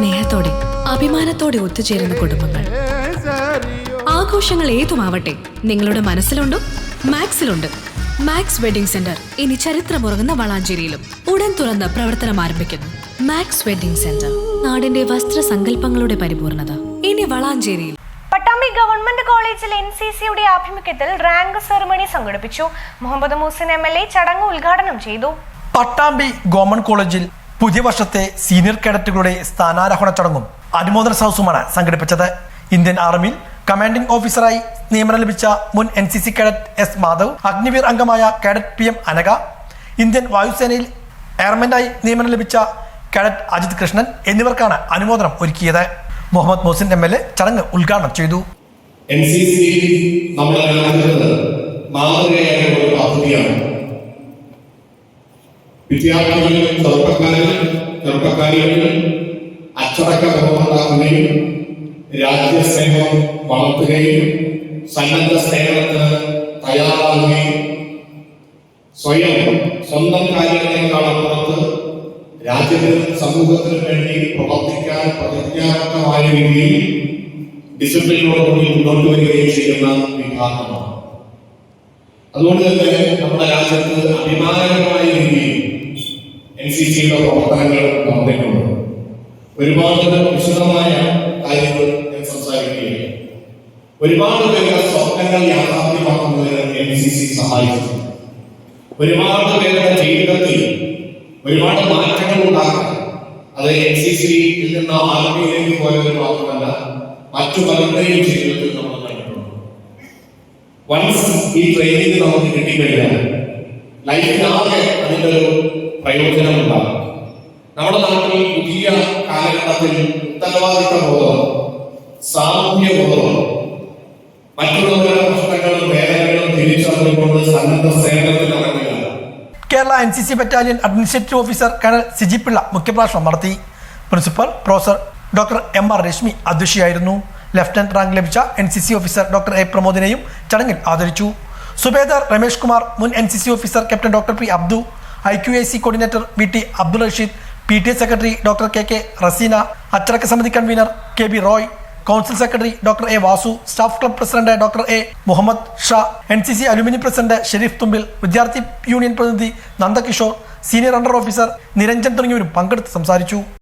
സ്നേഹത്തോടെ അഭിമാനത്തോടെ ഒത്തുചേരുന്ന കുടുംബങ്ങൾ. ആഘോഷങ്ങൾ ഏതുമാവട്ടെ നിങ്ങളുടെ മനസ്സിലുണ്ടോ മാക്സിലുണ്ട്. മാക്സ് വെഡിംഗ് സെന്റർ ഇനി ചരിത്രമുറങ്ങുന്ന വളാഞ്ചേരിയിലും ഉടൻ തുറന്ന് പ്രവർത്തനം ആരംഭിക്കുന്നു. മാക്സ് വെഡിംഗ് സെന്റർ നാടിന്റെ വസ്ത്ര വസ്ത്രസങ്കല്പങ്ങളുടെ പരിപൂർണത. ഇനി വളാഞ്ചേരിയിൽ. പട്ടാമ്പി ഗവൺമെന്റ് കോളേജിൽ എൻ സി സിയുടെ ആഭിമുഖ്യത്തിൽ റാങ്ക് സെറിമണി സംഘടിപ്പിച്ചു. Muhammad Muhsin M L A ചടങ്ങ് ഉദ്ഘാടനം ചെയ്തു. പട്ടാമ്പി ഗവൺമെന്റ് കോളേജിൽ പുതിയ വർഷത്തെ സീനിയർ കേഡറ്റുകളുടെ സ്ഥാനാരോഹണ ചടങ്ങും അനുമോദന സദസ്സുമാണ് സംഘടിപ്പിച്ചത്. ഇന്ത്യൻ ആർമിയിൽ കമാൻഡിംഗ് ഓഫീസറായി നിയമനം ലഭിച്ച മുൻ N C C cadet S Madhav Agniveer അംഗമായ cadet P M Anaka Indian വായുസേനയിൽ എയർമെന്റായി നിയമനം ലഭിച്ച കേഡറ്റ് അജിത് കൃഷ്ണൻ എന്നിവർക്കാണ് അനുമോദനം ഒരുക്കിയത്. Muhammad Muhsin M L A ചടങ്ങ് ഉദ്ഘാടനം ചെയ്തു. എൻ സി സി നമ്മളെ നൽകുന്നത് മാതൃകയായ ഒരു പദ്ധതിയാണ്. വിദ്യാർത്ഥികളിൽ ചെറുപ്പക്കാരിൽ ചെറുപ്പക്കാരികളിൽ അച്ചടക്ക ബോധമുണ്ടാക്കുകയും രാജ്യസ്നേഹം വളർത്തുകയും സന്നദ്ധ സേവനത്തിന് തയ്യാറാകുകയും സ്വയം സ്വന്തം കാര്യങ്ങളെക്കാളും പുറത്ത് രാജ്യത്തിനും സമൂഹത്തിനും വേണ്ടി പ്രവർത്തിക്കാൻ പ്രതിജ്ഞാബദ്ധമായ രീതിയിൽ ഡിസിപ്ലിനോടുകൂടി മുന്നോട്ട് വരികയും ചെയ്യുന്ന വിഭാഗമാണ്. അതുകൊണ്ട് തന്നെ നമ്മുടെ രാജ്യത്ത് അഭിമാനകരമായ രീതിയിൽ എൻ സി സിയുടെ പ്രവർത്തനങ്ങൾ നടന്നിട്ടുണ്ട്. ഒരുപാട് വിശദമായ കാര്യങ്ങൾ ഞാൻ സംസാരിക്കുകയാണ്. ഒരുപാട് പേരുടെ സ്വപ്നങ്ങൾ യാഥാർത്ഥ്യമാക്കുന്നതിന് എൻ സി സി സഹായിച്ചു ഒരുപാട് പേരുടെ ജീവിതത്തിൽ ഒരുപാട് മാറ്റങ്ങൾ ഉണ്ടാക്കാൻ അത് എൻ സി സിയിൽ നിന്ന് ആർമിയിലേക്ക് പോയവർ മാത്രമല്ല മറ്റു പലരുടെയും ജീവിതത്തിൽ നമ്മൾ കണ്ടിട്ടുണ്ട്. വൺസ് ഈ ട്രെയിനിങ് നമുക്ക് കിട്ടിക്കഴിഞ്ഞാൽ ലൈഫിനാകെ അതിന്റെ ഒരു പ്രയോജനം ഉണ്ടാകും നമ്മുടെ നാട്ടിൽ പുതിയ കാലഘട്ടത്തിൽ ഉത്തരവാദിത്ത ബോധം സാമൂഹ്യ ബോധം മറ്റുള്ളവരുടെ പ്രശ്നങ്ങളും വേദനകളും തിരിച്ചറിഞ്ഞുകൊണ്ട് സന്നദ്ധ സേവനത്തിൽ ഇറങ്ങുക Kerala N C C battalion administrative officer colonel Sijipillai Pillai മുഖ്യപ്രഭാഷണം നടത്തി. Principal professor doctor M R Rashmi അധ്യക്ഷയായിരുന്നു. Lieutenant rank ലഭിച്ച N C C officer doctor A പ്രമോദിനെയും ചടങ്ങിൽ ആദരിച്ചു. സുബേദർ രമേഷ് കുമാർ മുൻ N C C officer captain doctor P Abdu I Q I C coordinator V T Abdul Rasheed P T A secretary doctor K K Raseena അച്ചടക്ക സമിതി convener K B Roy council secretary doctor A Vasu staff club president doctor A Muhammad Shah N C C alumni president Shereef Thumbil വിദ്യാർത്ഥി union പ്രതിനിധി Nandakishore senior under officer Niranjan തുടങ്ങിയവരും പങ്കെടുത്ത് സംസാരിച്ചു.